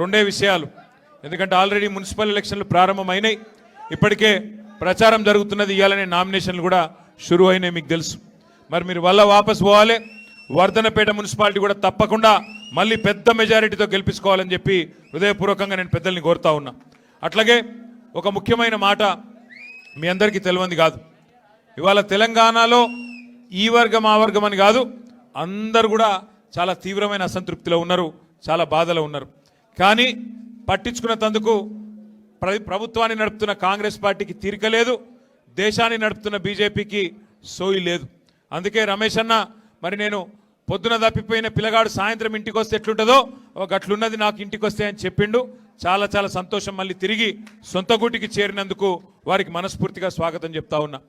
రెండే విషయాలు. ఎందుకంటే ఆల్రెడీ మున్సిపల్ ఎలక్షన్లు ప్రారంభమైనాయి. ఇప్పటికే ప్రచారం జరుగుతున్నది ఇవ్వాలనే నామినేషన్లు కూడా షురు అయినాయి మీకు తెలుసు. మరి మీరు వల్ల వాపస్ పోవాలి. వర్ధనపేట మున్సిపాలిటీ కూడా తప్పకుండా మళ్ళీ పెద్ద మెజారిటీతో గెలిపించుకోవాలని చెప్పి హృదయపూర్వకంగా నేను పెద్దల్ని కోరుతా ఉన్నా. అట్లాగే ఒక ముఖ్యమైన మాట మీ అందరికీ తెలియంది కాదు. ఇవాళ తెలంగాణలో ఈ వర్గం ఆ వర్గం అని కాదు అందరు కూడా చాలా తీవ్రమైన అసంతృప్తిలో ఉన్నారు చాలా బాధలో ఉన్నారు. కానీ పట్టించుకున్న తందుకు ప్ర- ప్రభుత్వాన్ని నడుపుతున్న కాంగ్రెస్ పార్టీకి తీరిక లేదు దేశాన్ని నడుపుతున్న బీజేపీకి సోయి లేదు. అందుకే రమేష్ అన్న మరి నేను పొద్దున తప్పిపోయిన పిల్లగాడు సాయంత్రం ఇంటికి వస్తే ఎట్లుంటుందో ఒక అట్లున్నది నాకు ఇంటికి వస్తే అని చెప్పిండు. చాలా చాలా సంతోషం మళ్ళీ తిరిగి సొంత గూటికి చేరినందుకు వారికి మనస్ఫూర్తిగా స్వాగతం చెప్తా ఉన్నా.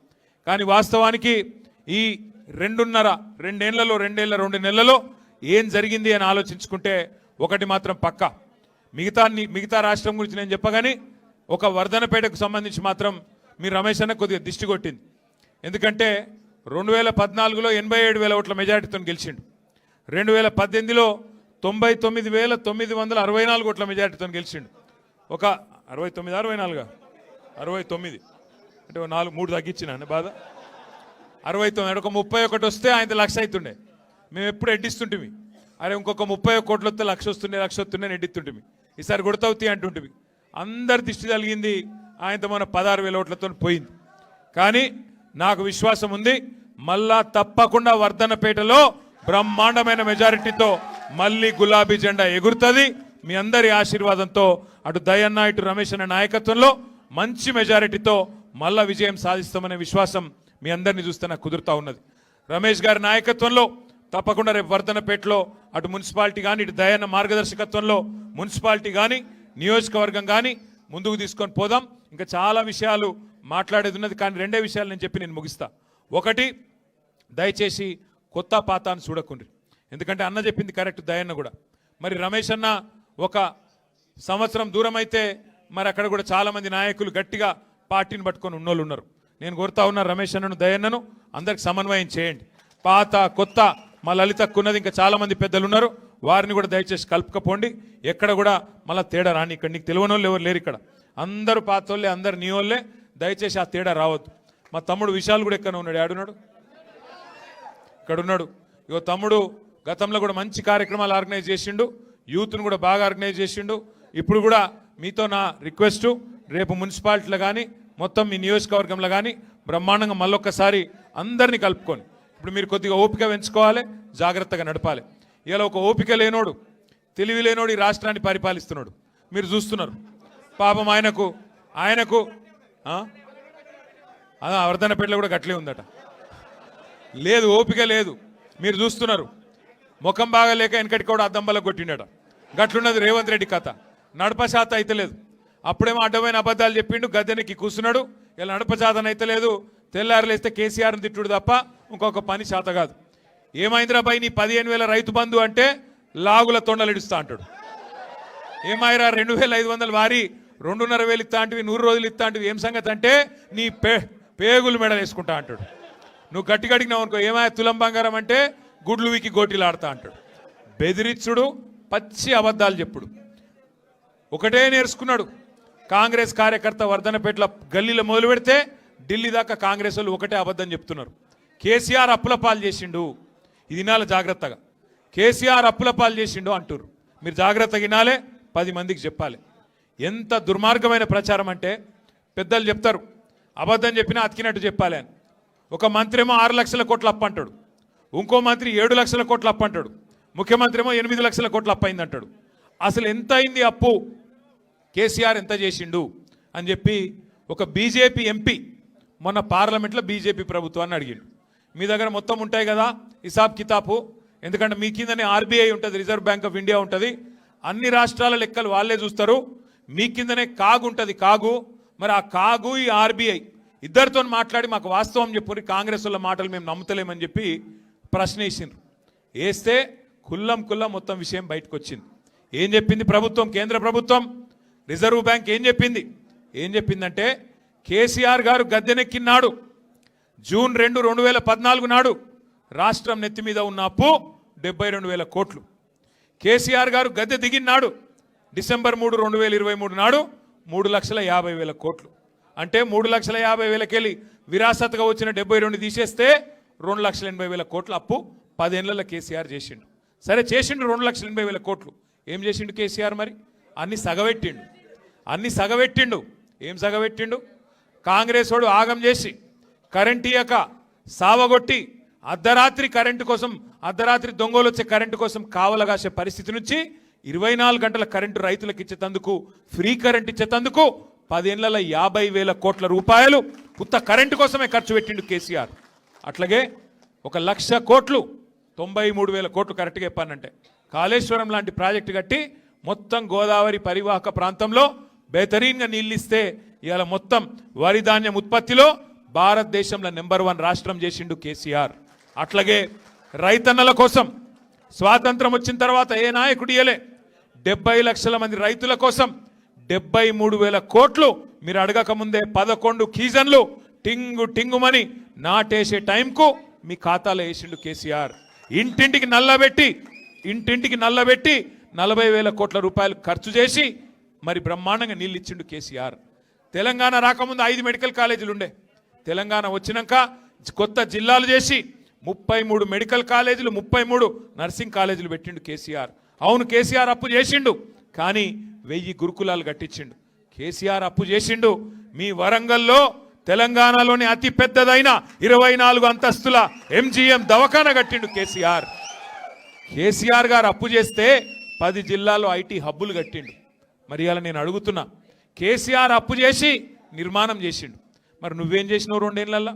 కానీ వాస్తవానికి ఈ రెండున్నర రెండేళ్ళలో రెండేళ్ళ రెండు నెలలలో ఏం జరిగింది అని ఆలోచించుకుంటే ఒకటి మాత్రం పక్కా. మిగతా మిగతా రాష్ట్రం గురించి నేను చెప్పగానే ఒక వర్ధనపేటకు సంబంధించి మాత్రం మీ రమేష్ అన్న కొద్దిగా దిష్టి కొట్టింది. ఎందుకంటే రెండు వేల పద్నాలుగులో ఎనభై ఏడు వేల ఓట్ల మెజారిటీతో గెలిచిండు. రెండు వేల పద్దెనిమిదిలో తొంభై తొమ్మిది వేల తొమ్మిది వందల అరవై నాలుగు ఓట్ల మెజారిటీతో గెలిచిండు. ఒక అరవై తొమ్మిది అరవై నాలుగా? అరవై తొమ్మిది. అంటే ఓ నాలుగు మూడు తగ్గించిన బాధ? అరవై తొమ్మిది ఒక ముప్పై ఒకటి వస్తే ఆయన లక్ష అవుతుండే. మేము ఎప్పుడు ఎడ్డిస్తుంటిమి? అరే ఇంకొక ముప్పై ఒక కోట్లు వస్తే లక్ష వస్తుండే లక్ష వస్తుండే ఎడ్డిస్తుంటిమి. ఈసారి గుర్తవుతాయి అంటుంటివి. అందరి దిష్టి కలిగింది ఆయనతో మన పదహారు వేల ఓట్లతో పోయింది. కానీ నాకు విశ్వాసం ఉంది మళ్ళా తప్పకుండా వర్ధనపేటలో బ్రహ్మాండమైన మెజారిటీతో మళ్ళీ గులాబీ జెండా ఎగురుతుంది. మీ అందరి ఆశీర్వాదంతో అటు దయన్న ఇటు రమేష్ అన్న నాయకత్వంలో మంచి మెజారిటీతో మళ్ళా విజయం సాధిస్తామనే విశ్వాసం మీ అందరినీ చూస్తే నాకు కుదురుతా ఉన్నది. రమేష్ గారి నాయకత్వంలో తప్పకుండా రేపు వర్ధనపేటలో అటు మున్సిపాలిటీ కానీ ఇటు దయన్న మార్గదర్శకత్వంలో మున్సిపాలిటీ కానీ నియోజకవర్గం కానీ ముందుకు తీసుకొని పోదాం. ఇంకా చాలా విషయాలు మాట్లాడేది ఉన్నది కానీ రెండే విషయాలు నేను చెప్పి నేను ముగిస్తా. ఒకటి దయచేసి కొత్త పాతాన్ని చూడకుండ్రి. ఎందుకంటే అన్న చెప్పింది కరెక్ట్ దయన్న కూడా. మరి రమేష్ అన్న ఒక సంవత్సరం దూరం అయితే మరి అక్కడ కూడా చాలామంది నాయకులు గట్టిగా పార్టీని పట్టుకొని ఉన్నోళ్ళు ఉన్నారు. నేను కోరుతా ఉన్నా రమేష్ అన్నను దయన్నను అందరికి సమన్వయం చేయండి. పాత కొత్త మా లలితక్కున్నది ఇంకా చాలామంది పెద్దలు ఉన్నారు వారిని కూడా దయచేసి కలుపుకపోండి. ఎక్కడ కూడా మళ్ళీ తేడా రాని ఇక్కడ నీకు తెలియనోళ్ళు ఎవరు లేరు ఇక్కడ. అందరూ పాతోళ్ళే అందరు నీ వాళ్ళే దయచేసి ఆ తేడా రావద్దు. మా తమ్ముడు విశాల్ కూడా ఎక్కడ ఉన్నాడు. ఆడున్నాడు ఇక్కడ ఉన్నాడు ఇగో తమ్ముడు గతంలో కూడా మంచి కార్యక్రమాలు ఆర్గనైజ్ చేసిండు. యూత్ను కూడా బాగా ఆర్గనైజ్ చేసిండు. ఇప్పుడు కూడా మీతో నా రిక్వెస్ట్ రేపు మున్సిపాలిటీలో కానీ మొత్తం మీ నియోజకవర్గంలో కానీ బ్రహ్మాండంగా మళ్ళొక్కసారి అందరినీ కలుపుకొని. ఇప్పుడు మీరు కొద్దిగా ఓపిక పెంచుకోవాలి జాగ్రత్తగా నడపాలి. ఇలా ఒక ఓపిక లేనోడు తెలివి లేనోడు ఈ రాష్ట్రాన్ని పరిపాలిస్తున్నాడు. మీరు చూస్తున్నారు. పాపం ఆయనకు ఆయనకు ఆ? ఆ, వర్ధనపేటలో కూడా గట్లే ఉందట. లేదు ఓపిక లేదు. మీరు చూస్తున్నారు. ముఖం బాగా లేక వెనకటి కూడా అద్దంబల కొట్టిండట. గట్లున్నది రేవంత్ రెడ్డి కథ. నడప శాత అయితే లేదు. అప్పుడేమో అడ్డమైన అబద్ధాలు చెప్పిండు గద్దెనికి కూర్చున్నాడు ఇలా నడప శాతం అయితే లేదు తెల్లారులేస్తే కేసీఆర్ని తిట్టుడు తప్ప ఇంకొక పని చేత కాదు. ఏమైందిరా పై నీ పదిహేను వేల రైతు బంధు అంటే లాగుల తొండలు ఇడుస్తా అంటాడు. ఏమైరా రెండు వేల ఐదు వందలు వారి రెండున్నర వేలు ఇస్తా అంటివి నూరు రోజులు ఇస్తా అంటివి ఏం సంగతి అంటే నీ పే పేగులు మెడలు వేసుకుంటా అంటాడు. నువ్వు గట్టి గడిగినావు అనుకో ఏమాయ తులం బంగారం అంటే గుడ్లు వీకి గోటిలాడతా అంటాడు. బెదిరిచ్చుడు పచ్చి అబద్ధాలు చెప్పుడు. ఒకటే నేర్చుకున్నాడు కాంగ్రెస్ కార్యకర్త వర్ధనపేటల గల్లీలో మొదలు పెడితే ఢిల్లీ దాకా కాంగ్రెస్ వాళ్ళు ఒకటే అబద్ధం చెప్తున్నారు. కేసీఆర్ అప్పుల పాలు చేసిండు. ఇది వినాలి జాగ్రత్తగా. కేసీఆర్ అప్పుల పాలు చేసిండు అంటురు మీరు జాగ్రత్తగా వినాలే పది మందికి చెప్పాలి. ఎంత దుర్మార్గమైన ప్రచారం అంటే పెద్దలు చెప్తారు. అబద్ధం చెప్పినా అతికినట్టు చెప్పాలి అని. ఒక మంత్రి ఏమో ఆరు లక్షల కోట్లు అప్పు అంటాడు. ఇంకో మంత్రి ఏడు లక్షల కోట్లు అప్పు అంటాడు. ముఖ్యమంత్రి ఏమో ఎనిమిది లక్షల కోట్లు అప్పు అయింది అంటాడు. అసలు ఎంత అయింది అప్పు? కేసీఆర్ ఎంత చేసిండు? అని చెప్పి ఒక బీజేపీ ఎంపీ మొన్న పార్లమెంట్లో బీజేపీ ప్రభుత్వాన్ని అడిగిండు. మీ దగ్గర మొత్తం ఉంటాయి కదా? హిసాబ్ కితాబు. ఎందుకంటే మీ కిందనే ఆర్బీఐ ఉంటుంది రిజర్వ్ బ్యాంక్ ఆఫ్ ఇండియా ఉంటుంది. అన్ని రాష్ట్రాల లెక్కలు వాళ్ళే చూస్తారు. మీ కిందనే కాగు ఉంటుంది కాగు. మరి ఆ కాగు ఈ ఆర్బీఐ ఇద్దరితో మాట్లాడి మాకు వాస్తవం చెప్పుకుని కాంగ్రెస్ వాళ్ళ మాటలు మేము నమ్ముతలేమని చెప్పి ప్రశ్న వేసిండ్రు వేస్తే కుల్లం కుల్లం మొత్తం విషయం బయటకు వచ్చింది ఏం చెప్పింది ప్రభుత్వం? కేంద్ర ప్రభుత్వం? రిజర్వ్ బ్యాంక్ ఏం చెప్పింది? ఏం చెప్పిందంటే కేసీఆర్ గారు గద్దెనెక్కినాడు. జూన్ రెండు రెండు వేల పద్నాలుగు నాడు రాష్ట్రం నెత్తి మీద ఉన్న అప్పు డెబ్బై రెండు వేల కోట్లు. కేసీఆర్ గారు గద్దె దిగినాడు డిసెంబర్ మూడు రెండు వేల ఇరవై మూడు నాడు మూడు లక్షల యాభై వేల కోట్లు. అంటే మూడు లక్షల యాభై వేలకెళ్ళి విరాసత్గా వచ్చిన డెబ్బై రెండు తీసేస్తే రెండు లక్షల ఎనభై వేల కోట్ల అప్పు పదేళ్ళలో కేసీఆర్ చేసిండు. సరే చేసిండు రెండు లక్షల ఎనభై వేల కోట్లు. ఏం చేసిండు కేసీఆర్ మరి? అన్ని సగవెట్టిండు అన్ని సగవెట్టిండు ఏం సగవెట్టిండు కాంగ్రెస్ వాడు ఆగం చేసి కరెంట్ ఇయ్యక సావగొట్టి అర్ధరాత్రి కరెంటు కోసం అర్ధరాత్రి దొంగలు వచ్చే కరెంటు కోసం కావలగాసే పరిస్థితి నుంచి ఇరవై నాలుగు గంటల కరెంటు రైతులకు ఇచ్చేటందుకు ఫ్రీ కరెంట్ ఇచ్చేటందుకు పదేళ్ళ యాభై వేల కోట్ల రూపాయలు ఉత్త కరెంటు కోసమే ఖర్చు పెట్టిండు కేసీఆర్. అట్లాగే ఒక లక్ష కోట్లు తొంభై మూడు వేల కోట్లు కరెక్ట్గా చెప్పానంటే కాళేశ్వరం లాంటి ప్రాజెక్టు కట్టి మొత్తం గోదావరి పరివాహక ప్రాంతంలో బెహతరీన్గా నీళ్ళిస్తే ఇవాళ మొత్తం వరి ధాన్యం ఉత్పత్తిలో భారతదేశంలో నెంబర్ వన్ రాష్ట్రం చేసిండు కేసీఆర్. అట్లాగే రైతన్నల కోసం స్వాతంత్రం వచ్చిన తర్వాత ఏ నాయకుడు ఇయలే డెబ్బై లక్షల మంది రైతుల కోసం డెబ్బై మూడు వేల కోట్లు మీరు అడగక ముందే పదకొండు కీజన్లు టింగు టింగుమని నాటేసే టైంకు మీ ఖాతాలో వేసిండు కేసీఆర్. ఇంటింటికి నల్లబెట్టి ఇంటింటికి నల్లబెట్టి నలభై వేల కోట్ల రూపాయలు ఖర్చు చేసి మరి బ్రహ్మాండంగా నీళ్ళు ఇచ్చిండు కేసీఆర్. తెలంగాణ రాకముందు ఐదు మెడికల్ కాలేజీలు ఉండే తెలంగాణ వచ్చినాక కొత్త జిల్లాలు చేసి ముప్పై మూడు మెడికల్ కాలేజీలు ముప్పై మూడు నర్సింగ్ కాలేజీలు పెట్టిండు కేసీఆర్. అవును కేసీఆర్ అప్పు చేసిండు కానీ వెయ్యి గురుకులాలు కట్టించిండు. కేసీఆర్ అప్పు చేసిండు. మీ వరంగల్లో తెలంగాణలోని అతి పెద్దదైన ఇరవై నాలుగు అంతస్తుల ఎంజీఎం దవాఖాన కట్టిండు కేసీఆర్. కేసీఆర్ గారు అప్పు చేస్తే పది జిల్లాలో ఐటీ హబ్బులు కట్టిండు. మరి అలా నేను అడుగుతున్నా కేసీఆర్ అప్పు చేసి నిర్మాణం చేసిండు. మరి నువ్వేం చేసినావు రెండేళ్ళలో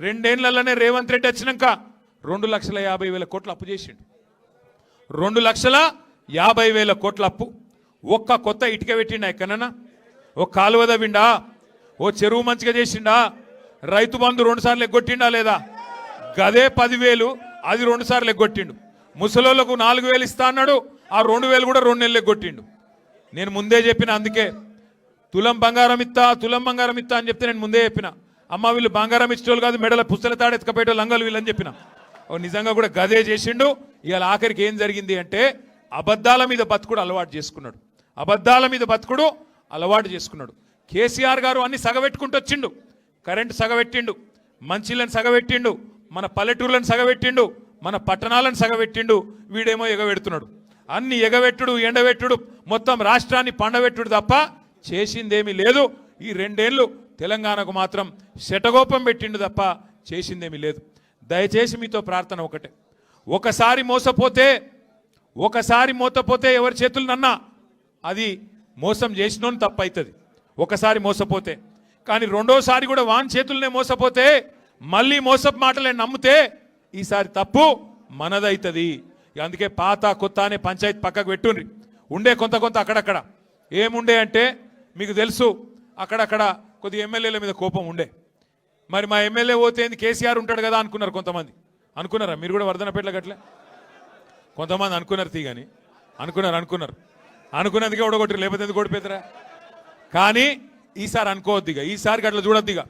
రెండేళ్ళలోనే రేవంత్ రెడ్డి వచ్చినాక రెండు లక్షల యాభై వేల కోట్లు అప్పు చేసిండు. రెండు లక్షల యాభై వేల కోట్ల అప్పు. ఒక్క కొత్త ఇటుక పెట్టిండా ఎక్కడన్నా? ఓ కాలువ దవ్విండా ఓ చెరువు మంచిగా చేసిండా? రైతు బంధు రెండుసార్లు ఎగ్గొట్టిండా లేదా? గదే పదివేలు అది రెండుసార్లు ఎగ్గొట్టిండు. ముసలోళ్ళకు నాలుగు వేలు ఇస్తా అన్నాడు ఆ రెండు వేలు కూడా రెండు నెలలు ఎగ్గొట్టిండు. నేను ముందే చెప్పిన అందుకే తులం బంగారం ఇత్తా తులం బంగారం ఇత్తా అని చెప్తే నేను ముందే చెప్పిన. అమ్మ వీళ్ళు బంగారం ఇచ్చేవాళ్ళు కాదు మెడల పుస్తల తాడెత్తుకపోయేటోళ్ళు లంగలు వీళ్ళని చెప్పిన. ఓ నిజంగా కూడా గదే చేసిండు. ఇవాళ ఆఖరికి ఏం జరిగింది అంటే అబద్ధాల మీద బతుకుడు అలవాటు చేసుకున్నాడు. అబద్ధాల మీద బతుకుడు అలవాటు చేసుకున్నాడు. కేసీఆర్ గారు అన్ని సగబెట్టుకుంటూ వచ్చిండు. కరెంటు సగబెట్టిండు. మంచిలను సగబెట్టిండు. మన పల్లెటూర్లను సగబెట్టిండు. మన పట్టణాలను సగబెట్టిండు. వీడేమో ఎగబెడుతున్నాడు. అన్ని ఎగబెట్టుడు ఎండబెట్టుడు మొత్తం రాష్ట్రాన్ని పండబెట్టుడు తప్ప చేసిందేమీ లేదు. ఈ రెండేళ్ళు తెలంగాణకు మాత్రం శటగోపం పెట్టిండు తప్ప చేసిందేమీ లేదు. దయచేసి మీతో ప్రార్థన ఒకటే. ఒకసారి మోసపోతే ఒకసారి మోసపోతే ఎవరి చేతులు నన్నా అది మోసం చేసినోని తప్ప అవుతుంది ఒకసారి మోసపోతే. కానీ రెండోసారి కూడా వాన్ చేతులనే మోసపోతే మళ్ళీ మోసపు మాటలే నమ్మితే ఈసారి తప్పు మనదవుతుంది అందుకే పాత కొత్త అనే పంచాయతీ పక్కకు పెట్టుండ్రి ఉండే కొంత కొంత అక్కడక్కడ. ఏముండే అంటే మీకు తెలుసు అక్కడక్కడ కొద్ది ఎమ్మెల్యేల మీద కోపం ఉండే. మరి మా ఎమ్మెల్యే పోతే ఏంది? కేసీఆర్ ఉంటాడు కదా అనుకున్నారు కొంతమంది. అనుకున్నారా? మీరు కూడా వర్ధనపేటలో గట్లే? కొంతమంది అనుకున్నారు తీగని. అనుకున్నారు అనుకున్నారు. అనుకున్నందుకే ఓడగొట్టరు లేకపోతే ఎందుకు ఓడిపోతారా? కానీ ఈసారి అనుకోవద్దు ఇక. ఈసారి గట్ల చూడొద్దు ఇక.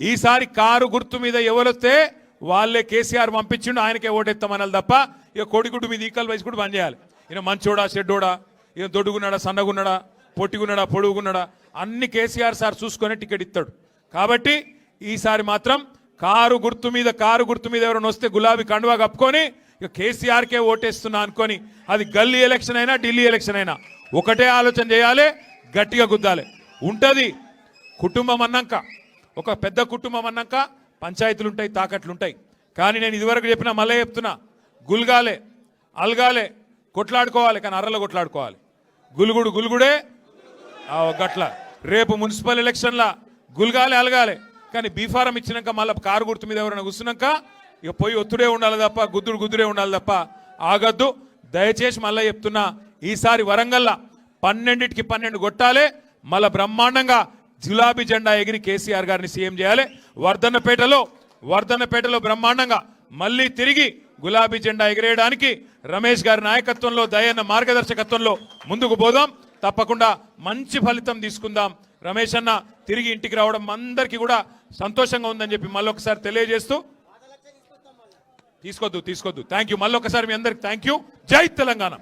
ఈసారి కారు గుర్తు మీద ఎవరొస్తే వాళ్ళే కేసీఆర్ పంపించిండు ఆయనకే ఓటెత్తామనాలి తప్ప ఇక కోడిగుడ్డు మీద ఈకల్ వయసు కూడా పనిచేయాలి ఈయన మంచోడా షెడ్డోడా ఈయన దొడ్డుగున్నాడా సన్నగున్నాడా? పొట్టిగున్నాడా పొడుగున్నాడా అన్ని కేసీఆర్ సార్ చూసుకొని టికెట్ ఇస్తాడు కాబట్టి ఈసారి మాత్రం కారు గుర్తు మీద కారు గుర్తు మీద ఎవరైనా వస్తే గులాబీ కండువా కప్పుకొని ఇక కేసీఆర్కే ఓటేస్తున్నా అనుకొని అది గల్లీ ఎలక్షన్ అయినా ఢిల్లీ ఎలక్షన్ అయినా ఒకటే ఆలోచన చేయాలి గట్టిగా గుద్దాలి. ఉంటుంది కుటుంబం అన్నాక ఒక పెద్ద కుటుంబం అన్నాక పంచాయతీలు ఉంటాయి తాకట్లు ఉంటాయి కానీ నేను ఇదివరకు చెప్పిన మళ్ళీ చెప్తున్నా గుల్గాలే అల్గాలే కొట్లాడుకోవాలి కానీ అర్రలు కొట్లాడుకోవాలి. గులుగుడు గులుగుడే గట్ల. రేపు మున్సిపల్ ఎలక్షన్ల గుల్గాలే అలగాలి. కానీ బీఫారం ఇచ్చినాక మళ్ళీ కారు గుర్తు మీద ఎవరైనా కూర్చున్నాక ఇక పోయి ఒత్తుడే ఉండాలి తప్ప గుద్దుడు గుద్దుడే ఉండాలి తప్ప ఆగద్దు. దయచేసి మళ్ళీ చెప్తున్నా ఈసారి వరంగల్లా పన్నెండింటికి పన్నెండు కొట్టాలి. మళ్ళా బ్రహ్మాండంగా గులాబీ జెండా ఎగిరి కేసీఆర్ గారిని సీఎం చేయాలి. వర్ధన్నపేటలో వర్ధన్నపేటలో బ్రహ్మాండంగా మళ్ళీ తిరిగి గులాబీ జెండా ఎగిరేయడానికి రమేష్ గారి నాయకత్వంలో దయన్న మార్గదర్శకత్వంలో ముందుకు పోదాం. తప్పకుండా మంచి ఫలితం తీసుకుందాం. రమేష్ అన్న తిరిగి ఇంటికి రావడం అందరికీ కూడా సంతోషంగా ఉందని చెప్పి మళ్ళొకసారి తెలియజేస్తూ తీసుకోద్దు తీసుకోద్దు. థ్యాంక్ యూ మళ్ళొకసారి మీ అందరికి థ్యాంక్ యూ జై తెలంగాణ.